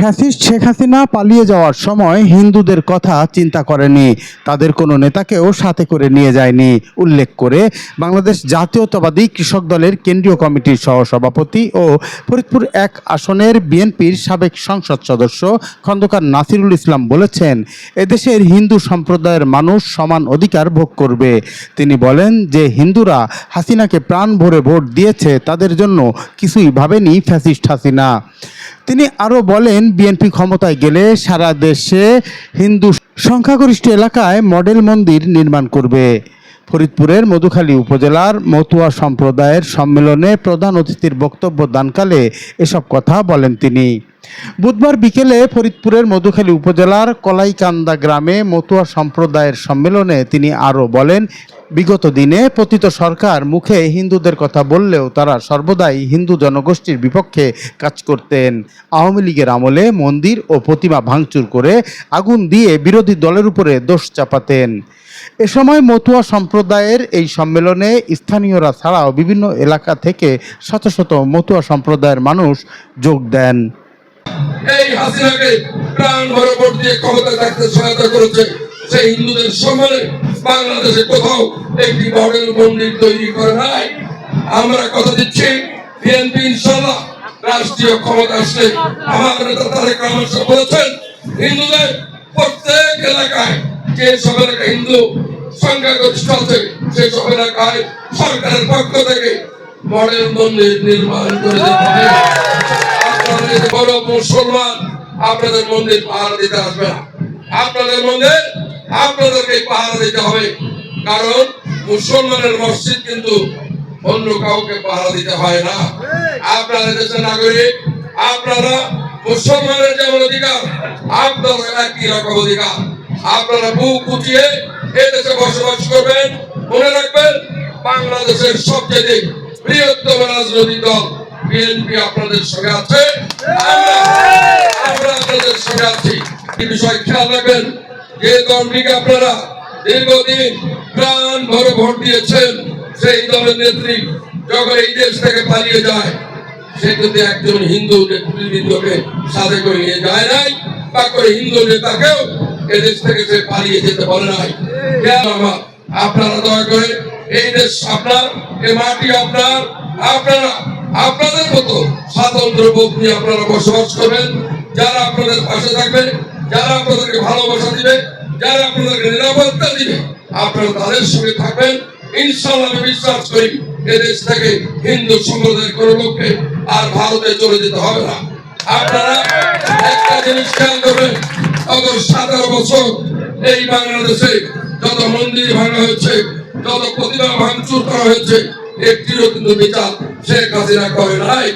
Fascist Sheikh Hasina পালিয়ে যাওয়ার সময় হিন্দুদের কথা চিন্তা করেনি। তাদের কোনো নেতাকেও সাথে করে নিয়ে যায়নি। উল্লেখ করে বাংলাদেশ জাতীয়তাবাদী কৃষক দলের কেন্দ্রীয় কমিটির সহসভাপতি ও ফরিদপুর এক আসনের বিএনপির সাবেক সংসদ সদস্য খন্দকার নাসিরুল ইসলাম বলেছেন, এদেশের হিন্দু সম্প্রদায়ের মানুষ সমান অধিকার ভোগ করবে। তিনি বলেন যে হিন্দুরা হাসিনাকে প্রাণ ভরে ভোট দিয়েছে, তাদের জন্য কিছুই ভাবেনি ফ্যাসিস্ট হাসিনা। তিনি আরও বলেন, বিএনপি ক্ষমতায় গেলে সারা দেশে হিন্দু সংখ্যাগরিষ্ঠ এলাকায় মডেল মন্দির নির্মাণ করবে। ফরিদপুরের মধুখালী উপজেলার মতুয়া সম্প্রদায়ের সম্মেলনে প্রধান অতিথির বক্তব্য দানকালে এসব কথা বলেন তিনি। বুধবার বিকেলে ফরিদপুরের মধুখালী উপজেলার কলাইকান্দা গ্রামে মতুয়া সম্প্রদায়ের সম্মেলনে তিনি আরও বলেন, বিগত দিনে পতিত সরকার মুখে হিন্দুদের কথা বললেও তারা সর্বদাই হিন্দু জনগোষ্ঠীর বিপক্ষে কাজ করতেন। আওয়ামী লীগের আমলে মন্দির ও প্রতিমা ভাঙচুর করে আগুন দিয়ে বিরোধী দলের উপরে দোষ চাপাতেন। এ সময় মতুয়া সম্প্রদায়ের এই সম্মেলনে স্থানীয়রা ছাড়াও বিভিন্ন এলাকা থেকে শত শত মতুয়া সম্প্রদায়ের মানুষ যোগ দেন। এই হাসিনাকে প্রাণ দিয়ে ক্ষমতা থাকতে সহায়তা করেছে সেই হিন্দুদের সম্মানে বাংলাদেশে কোথাও একটি মডেল মন্দির তৈরি করে নাই। আমরা কথা দিচ্ছি, বিএনপি ইনশাল্লাহ রাষ্ট্রীয় ক্ষমতা আমাদের নেতা তারেক রহমান বলেছেন, হিন্দুদের প্রত্যেক এলাকায় যে সব হিন্দু সংখ্যাগরিষ্ঠ আছে, সেই সব এলাকায় সরকারের পক্ষ থেকে মডেল মন্দির নির্মাণ করে দেওয়া হবে। মুসলমান আপনাদের মন্দির পাহারা দিতে আসবে না। আপনাদের মন্দির আপনাদেরকে পাহারা দিতে হবে। কারণ মুসলমানের মসজিদ কিন্তু অন্য কাউকে পাহারা দিতে হয় না। আপনাদের দেশের নাগরিক, আপনারা মুসলমানের যেমন অধিকার, আপনারা একই রকম অধিকার। আপনারা বুক উঠিয়ে এদেশে বসবাস করবেন। মনে রাখবেন, বাংলাদেশের সবচেয়ে বৃহত্তম রাজনৈতিক দল বিএনপি আপনাদের সঙ্গে আছে? আমরা- আপনাদের সঙ্গে আছি। এই বিষয় খেয়াল রাখবেন, যে দলটিকে আপনারা দীর্ঘদিন প্রাণ ভরে ভোট দিয়েছেন, সেই দলের নেত্রী যখন এই দেশ থেকে পালিয়ে যায়, সে কিন্তু একজন হিন্দু নেতৃবৃন্দকে সাথে করে নিয়ে যায় নাই, বা করে হিন্দু নেতাকেও এদেশ থেকে সে পালিয়ে যেতে বলে নাই। আপনারা দয়া করে, এই দেশ আপনার এই মাটি আপনার, আপনারা আপনাদের মতো স্বাতন্ত্র নিয়ে আপনারা বসবাস করবেন। যারা আপনাদের পাশে থাকবে, যারা আপনাদেরকে ভালোবাসা দিবে, যারা আপনাদেরকে নিরাপত্তা দিবে, আপনারা তাদের সঙ্গে থাকবেন। ইনশাল্লাহ আমি বিশ্বাস করি এদেশ থেকে হিন্দু সম্প্রদায়ের কোনো লোককে আর ভারতে চলে যেতে হবে না। আপনারা একটা জিনিস খেয়াল করবেন, গত সতেরো বছর এই বাংলাদেশে যত মন্দির ভাঙা হয়েছে, যত প্রতিমা ভাঙচুর করা হয়েছে একটিরও কিন্তু বিচার শেখ হাসিনা করে নাই।